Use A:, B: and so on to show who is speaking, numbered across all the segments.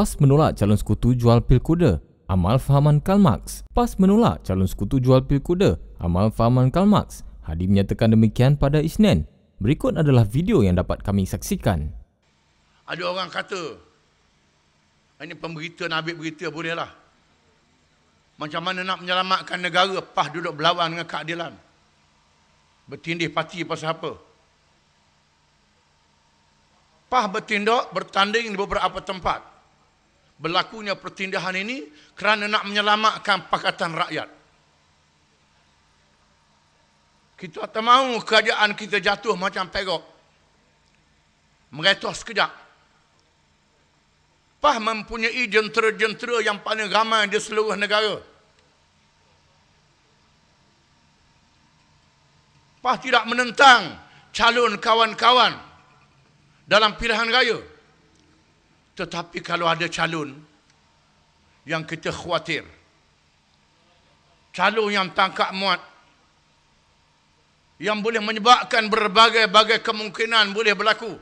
A: PAS menolak calon sekutu jual pil kuda. Amal fahaman Karl Marx. PAS menolak calon sekutu jual pil kuda. Amal fahaman Karl Marx. Hadi menyatakan demikian pada Isnin. Berikut adalah video yang dapat kami saksikan.
B: Ada orang kata, ini pemberita nak ambil berita bolehlah. Macam mana nak menyelamatkan negara, PAS duduk berlawan dengan keadilan. Bertindih parti pasal apa? PAS bertindak bertanding di beberapa tempat. Berlakunya pertindahan ini kerana nak menyelamatkan Pakatan Rakyat. Kita tak mahu kerajaan kita jatuh macam perok. Meretos sekejap. PAH mempunyai jentera-jentera yang paling ramai di seluruh negara. PAH tidak menentang calon kawan-kawan dalam pilihan raya. Tetapi kalau ada calon yang kita khawatir, calon yang tangkap muat, yang boleh menyebabkan berbagai-bagai kemungkinan boleh berlaku,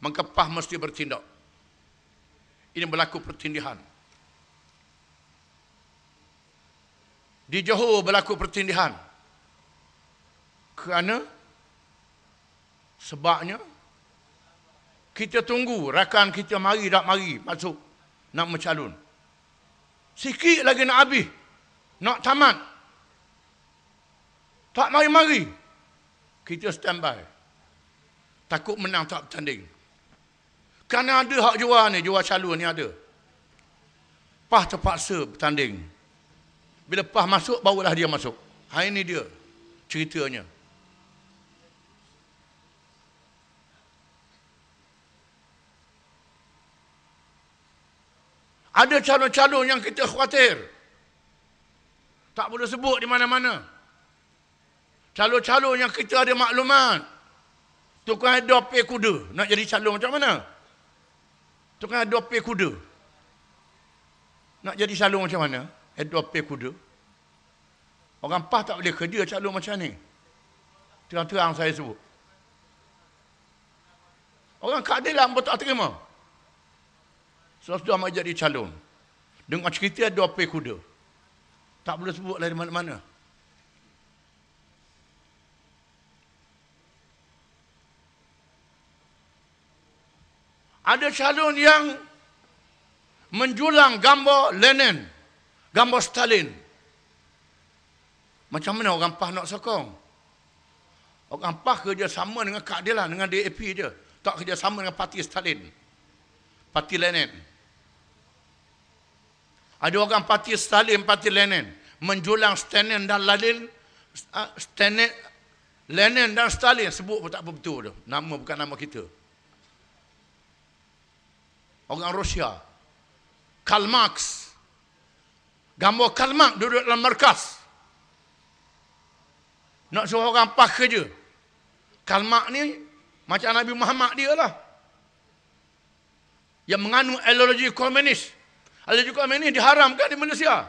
B: maka PAH mesti bertindak. Ini berlaku pertindihan. Di Johor berlaku pertindihan. Kerana sebabnya kita tunggu rakan kita mari tak mari masuk nak mencalon. Sikit lagi nak habis. Nak tamat. Tak mari-mari. Kita standby. Takut menang tak bertanding. Kerana ada hak jual ni, jual calon ni ada. Pah terpaksa bertanding. Bila Pah masuk, barulah dia masuk. Ha ini dia ceritanya. Ada calon-calon yang kita khawatir. Tak boleh sebut di mana-mana. Calon-calon yang kita ada maklumat. Tukang adope kuda. Nak jadi calon macam mana? Tukang adope kuda. Nak jadi calon macam mana? Adope kuda. Orang PAH tak boleh kerja calon macam ni. Terang-terang saya sebut. Orang keadilan pun tak terima. Sudah mau jadi calon. Dengan cerita ada apa kuda. Tak boleh sebut dari mana-mana. Ada calon yang menjulang gambar Lenin, gambar Stalin. Macam mana orang PAH nak sokong? Orang PAH kerja sama dengan keadilan, dengan DAP je. Tak kerja sama dengan parti Stalin. Parti Lenin. Ada orang parti Stalin, parti Lenin. Menjulang Stalin dan Lalin. Stalin, Lenin dan Stalin. Sebut pun tak apa betul tu. Nama bukan nama kita. Orang Rusia. Karl Marx. Gambar Karl Marx duduk dalam markas. Nak suruh orang pas kerja. Karl Marx ni macam Nabi Muhammad dia lah. Yang mengandung ideologi komunis. Ideologi komunis diharamkan di Malaysia.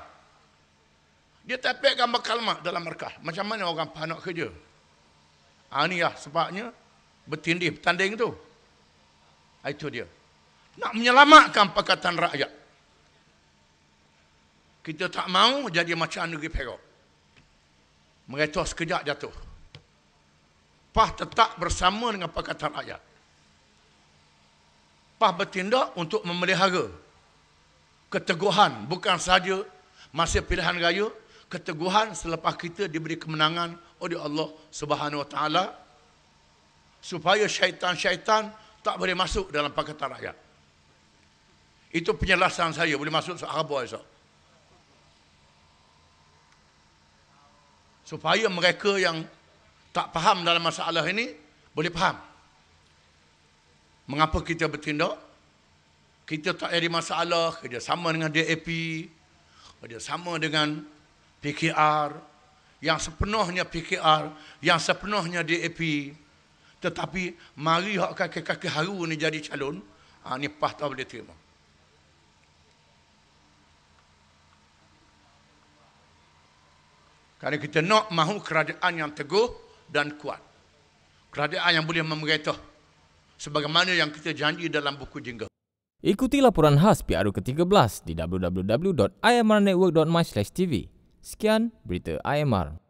B: Dia tapik gambar Karl Marx dalam markas. Macam mana orang pas nak kerja. Ha, ini lah sebabnya bertindih bertanding tu. Itu dia. Nak menyelamatkan Pakatan Rakyat. Kita tak mau jadi macam negeri Perak. Mereka sekejap jatuh. PAH tetap bersama dengan Pakatan Rakyat. PAH bertindak untuk memelihara keteguhan bukan sahaja masa pilihan raya, keteguhan selepas kita diberi kemenangan oleh Allah Subhanahu Wa Taala supaya syaitan-syaitan tak boleh masuk dalam Pakatan Rakyat. Itu penjelasan saya boleh masuk apa esok. supaya mereka yang tak faham dalam masalah ini boleh faham. Mengapa kita bertindak? Kita tak ada masalah kerjasama dengan DAP, kerjasama dengan PKR, yang sepenuhnya PKR, yang sepenuhnya DAP. Tetapi mari hak kaki-kaki haru ni jadi calon, ha, ni PAH tak boleh terima. Kerana kita nak mahu kerajaan yang teguh dan kuat. Kerajaan yang boleh memerintah. Sebagaimana yang kita janji dalam buku jingga.
A: Ikuti laporan khas PRU ke-13 di www.imrnetwork.my/tv. Sekian berita IMR.